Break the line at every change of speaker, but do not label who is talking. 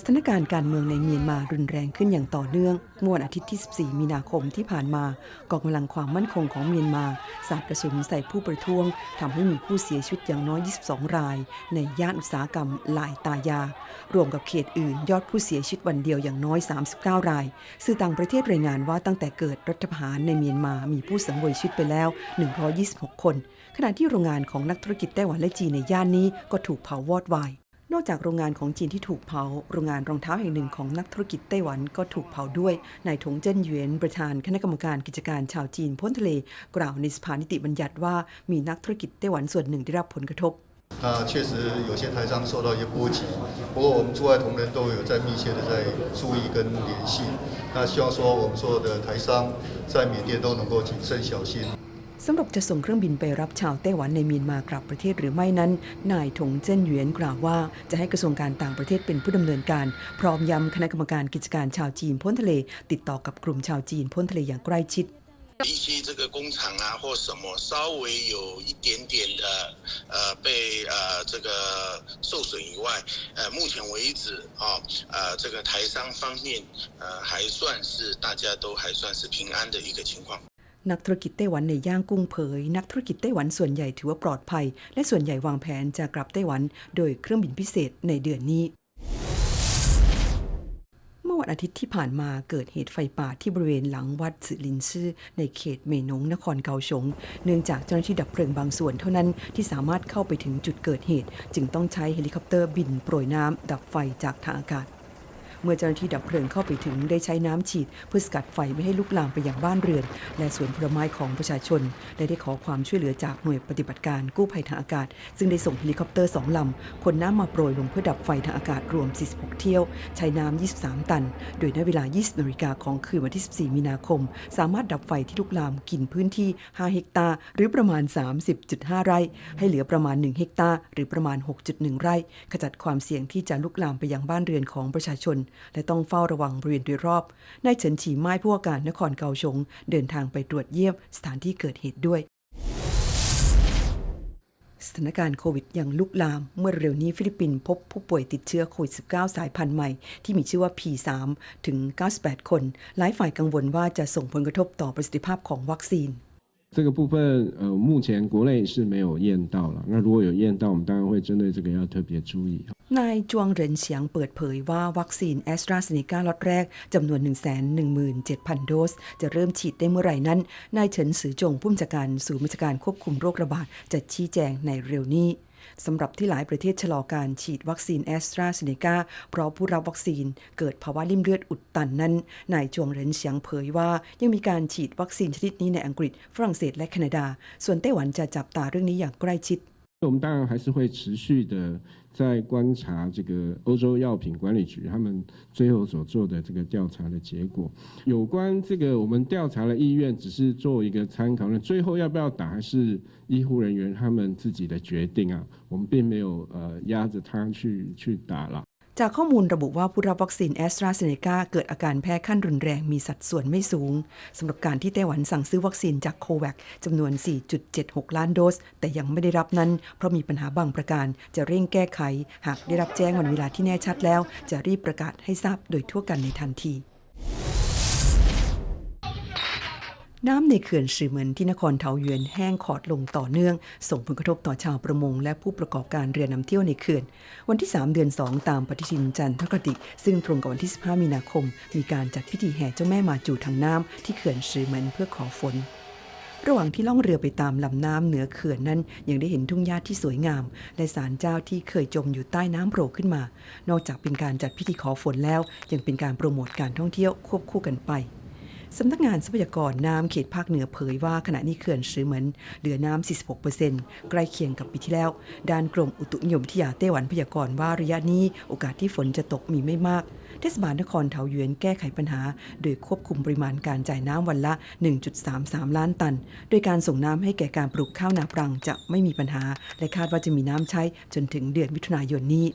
สถานการณ์การเมืองในเมียนมารุนแรงขึ้นอย่างต่อเนื่องเมื่อวันอาทิตย์ที่ 14 มีนาคมที่ผ่านมากองกำลังความมั่นคงของเมียนมาสาดกระสุนใส่ผู้ประท้วงทำให้มีผู้เสียชีวิตอย่างน้อย 22 ราย ในย่านอุตสาหกรรมหลายตายา รวมกับเขตอื่น ยอดผู้เสียชีวิตวันเดียวอย่างน้อย 39 ราย สื่อต่างประเทศรายงานว่าตั้งแต่เกิดรัฐประหารในเมียนมามีผู้สังเวยชีวิตไปแล้ว 126 คน ขณะที่โรงงานของนักธุรกิจไต้หวันและจีนในย่านนี้ก็ถูกเผาวอดวาย นอกจากโรงงานของจีนที่ถูกเผา โรงงานรองเท้าแห่งหนึ่งของนักธุรกิจไต้หวันก็ถูกเผาด้วย นายถงเจิ้นเหวียน ประธานคณะกรรมการกิจการชาวจีนพ้นทะเล กล่าวในสภานิติบัญญัติว่ามีนักธุรกิจไต้หวันส่วนหนึ่งได้รับผลกระทบ
那确实有些台商受到一些波及，不过我们驻外同仁都有在密切的在注意跟联系。那希望说我们所有的台商在缅甸都能够谨慎小心。
สำหรับจะส่งเครื่องบินไปรับชาวไต้หวันในเมียนมากลับประเทศหรือไม่นั้น นายถงเจิ้นเหวียนกล่าวว่าจะให้กระทรวงการต่างประเทศเป็นผู้ดำเนินการ พร้อมย้ำคณะกรรมการกิจการชาวจีนพ้นทะเล ติดต่อกับกลุ่มชาวจีนพ้นทะเลอย่างใกล้ชิด
一些这个工厂啊或什么稍微有一点点的呃被呃这个受损以外，呃目前为止啊呃这个台商方面呃还算是大家都还算是平安的一个情况。
นักธุรกิจไต้หวันในย่างกุ้งเผย นักธุรกิจไต้หวันส่วนใหญ่ถือว่าปลอดภัย และส่วนใหญ่วางแผนจะกลับไต้หวัน โดยเครื่องบินพิเศษในเดือนนี้เมื่อวันอาทิตย์ที่ผ่านมาเกิดเหตุไฟป่าที่บริเวณหลังวัดสือลินซื่อในเขตเมนงนครเกาสงเนื่องจากเจ้าหน้าที่ดับเพลิงบางส่วนเท่านั้นที่สามารถเข้าไปถึงจุดเกิดเหตุ จึงต้องใช้เฮลิคอปเตอร์บินโปรยน้ำดับไฟจากทางอากาศ เมื่อเจ้าหน้าที่ดับเพลิงเข้าไปถึงได้ใช้น้ำฉีดเพื่อสกัดไฟไม่ให้ลุกลามไปยังบ้านเรือน และสวนผลไม้ของประชาชน และได้ขอความช่วยเหลือจากหน่วยปฏิบัติการกู้ภัยทางอากาศ ซึ่งได้ส่งเฮลิคอปเตอร์สองลำขนน้ำมาโปรยลงเพื่อดับไฟทางอากาศรวม 46 เที่ยว ใช้น้ำ23 ตัน โดยในเวลา 20นาฬิกาของคืนวันที่ 14 มีนาคม สามารถดับไฟที่ลุกลามกินพื้นที่ 5 เฮกตาร์หรือประมาณ 30.5 ไร่ ให้เหลือประมาณ 1 เฮกตาร์หรือประมาณ 6.1 ไร่ ขจัดความเสี่ยงที่จะลุกลามไปยังบ้านเรือนของประชาชนและต้องเฝ้าระวังบริเวณโดยรอบนายเฉินฉีไม้ผู้ว่าการนครเกาสงเดินทางไปตรวจเยี่ยมสถานที่เกิดเหตุด้วยสถานการณ์โควิดยังลุกลาม เมื่อเร็วนี้ฟิลิปปินส์พบผู้ป่วยติดเชื้อโควิด -19 สายพันธุ์ใหม่ ที่มีชื่อว่า P3 ถึง 98 คน หลายฝ่ายกังวลว่าจะส่งผลกระทบต่อประสิทธิภาพของวัคซีน
这个部分，呃，目前国内是没有验到了。那如果有验到，我们当然会针对这个要特别注意。
นายจวงเหรินเฉียงเปิดเผยว่าวัคซีนแอสตราเซเนกาล็อตแรกจำนวน 117,000 โดส จะเริ่มฉีดได้เมื่อไหร่นั้น นายเฉินซือจงผู้บัญชาการศูนย์บัญชาการควบคุมโรคระบาด จะชี้แจงในเร็วนี้ สำหรับที่หลายประเทศชะลอการฉีดวัคซีนแอสตราเซเนกาเพราะผู้รับวัคซีนเกิดภาวะริ่มเลือดอุดตันนั้น นายจวงเหรินเฉียงเผยว่า ยังมีการฉีดวัคซีนชนิดนี้ในอังกฤษ ฝรั่งเศสและแคนาดา ส่วนไต้หวันจะจับตาเรื่องนี้อย่างใกล้ชิด
我们当然还是会持续的在观察这个欧洲药品管理局他们最后所做的这个调查的结果。有关这个我们调查的意愿只是做一个参考，那最后要不要打还是医护人员他们自己的决定啊，我们并没有呃压着他去去打了。
จากข้อมูลระบุว่าผู้รับวัคซีนแอสตราเซเนกาเกิดอาการแพ้ขั้นรุนแรงมีสัดส่วนไม่สูงสำหรับการที่ไต้หวันสั่งซื้อวัคซีนจากโควัคจำนวน 4.76 ล้านโดส แต่ยังไม่ได้รับนั้น เพราะมีปัญหาบางประการจะเร่งแก้ไข หากได้รับแจ้งวันเวลาที่แน่ชัดแล้ว จะรีบประกาศให้ทราบโดยทั่วกันในทันที น้ำในเขื่อนสือเหมือนที่นครเทาหยวนแห้งขอดลงต่อเนื่อง ส่งผลกระทบต่อชาวประมง และผู้ประกอบการเรือนำเที่ยวในเขื่อน วันที่ 3 เดือน 2 ตามปฏิทินจันทรคติ ซึ่งตรงกับวันที่ 15 มีนาคม มีการจัดพิธีแห่เจ้าแม่มาจูทางน้ำที่เขื่อนสือเหมือนเพื่อขอฝนระหว่างที่ล่องเรือไปตามลำน้ำเหนือเขื่อนนั้น ยังได้เห็นทุ่งหญ้าที่สวยงาม และศาลเจ้าที่เคยจมอยู่ใต้น้ำโผล่ขึ้นมา นอกจากเป็นการจัดพิธีขอฝนแล้ว ยังเป็นการโปรโมทการท่องเที่ยวควบคู่กันไป สำนักงานทรัพยากรน้ำเขตภาคเหนือเผยว่าขณะนี้เขื่อนซื้อเหมือนเหลือน้ำ 46%ใกล้เคียงกับปีที่แล้ว ด้านกรมอุตุนิยมวิทยาไต้หวันพยากรณ์ว่าระยะนี้โอกาสที่ฝนจะตกมีไม่มาก เทศบาลนครเทาหยวนแก้ไขปัญหา โดยควบคุมปริมาณการจ่ายน้ำวันละ 1.33 ล้านตัน โดยการส่งน้ำให้แก่การปลูกข้าวนาปรังจะไม่มีปัญหา และคาดว่าจะมีน้ำใช้จนถึงเดือนมิถุนายนนี้